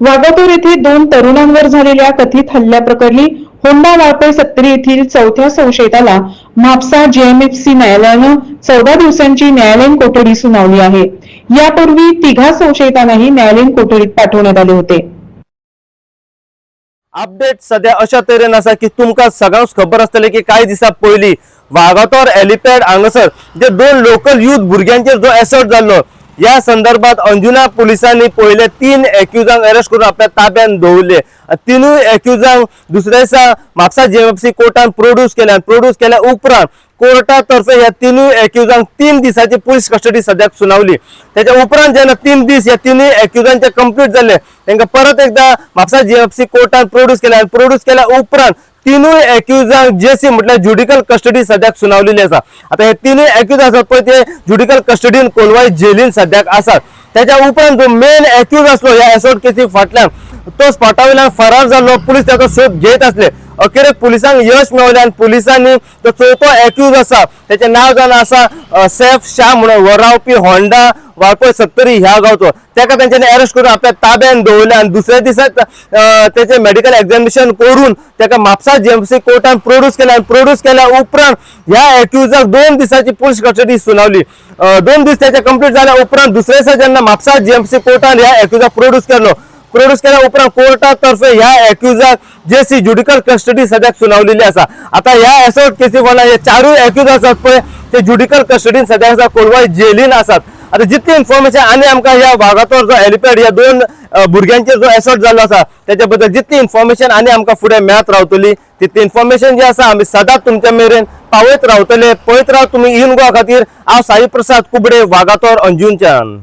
वागातोर येथे दोन तरुणांवर झालेल्या कथित हल्ल्याप्रकरणी होंडा वाळपे सत्तरी येथील चौथ्या संशयिताला म्हापसा जेएमएफसी न्यायालयानं चौदा दिवसांची न्यायालयीन कोठडी सुनावली आहे. यापूर्वी तिघा संशयितांनाही न्यायालयीन कोठडीत पाठवण्यात आले होते. अपडेट सध्या अशा तरेन आसा की तुमकां सगळ्यांक खबर आसतलें की कांय दिसा पयलीं वागातोर एलिपॅड हांगासर जे दोन लोकल यूथ भुरग्यांचेर जो एसॉल्ट जाल्लो या संदर्भात अंजुना पुलिसांनी पहिले तीन एक्युजांक अरेस्ट करून आपल्या ताब्यात दवरले तिनूय एक्युजांक दुसऱ्या दिसा म्हापसा जेएमसी कोर्टान प्रोड्यूस केल्या प्रोड्यूस केल्या उपरांत कोर्टा तर्फे ह्या तिनूय एक्युजांक तीन दिसाची पुलीस कस्टडी सद्याक सुनावली. त्याच्या उपरांत जेन्ना तीन दीस ह्या तिनूय एक्युजांचे कंप्लीट जाले तांकां परत एकदा म्हापसा जीएफसी कोर्टान प्रोड्यूस केल्या प्रोड्यूस केल्या उपरांत तिनूय जे जेसी म्हटल्यार ज्युडिकल कस्टडी सद्याक सुनावलेली आसा आता हे तिनूय एक्यूज आसात पळय ते ज्युडिकल कस्टडीन कोलवाय जेलीन सद्याक आसात त्याच्या उपरांत जो मेन एक्यूज आसलो ह्या एसोट केसी फाटल्यान तो स्पॉटा वयल्यान फरार जाल्लो पुलीस ताचो सोद घेत असले. अखेरेक पुलिसांक यश मेळवलें आनी पुलिसांनी तो चौथो एक्यूज आसा त्याचे नाव जावन आसा सैफ शाह म्हणून वरावपी होंडा वाळपय सत्तरी ह्या गांवचो. ताका तेंच्यांनी अरेस्ट करून आपल्या ताब्यान दवरले आनी दुसऱ्या दिसा त्याचे मेडिकल एक्झामिनेशन करून ताका म्हापसा जीएमसी कोर्टान प्रोड्यूस केले आनी प्रोड्यूस केल्या उपरांत ह्या एक्युजाक दोन दिसाची पुलीस कस्टडी सुनावली. दोन दीस त्याचे कंप्लीट जाल्या उपरांत दुसऱ्या दिसा जेन्ना म्हापसा जीएमसी कोर्टान ह्या एक्युजाक प्रोड्यूस केलो. प्रोड्यूस केल्या उपरांत कोर्टा तर्फे ह्या एक्युजाक जेसी ज्युडिकल कस्टडी सद्याक सुनावलेली आसा आता ह्या एसोट केसी वाला हे चारूय एक्यूज आसात पळय ते ज्युडिकल कस्टडीन सद्याक आसा कोलवाय जेलीन आसात आता जितली इन्फॉर्मेशन आनी आमकां ह्या वागातोर जो हेलिपॅड ह्या दोन भुरग्यांचेर जो एसोट जाल्लो आसा त्याच्या बद्दल जितली इन्फॉर्मेशन आनी आमकां फुडें मेळत रावतली तितली इन्फॉर्मेशन जी आसा आमी सदांच तुमच्या मेरेन पावयत रावतले. पळयत राव तुमी इन गोवा खातीर हांव साई प्रसाद कुबडे वागातोर अंजुनच्यान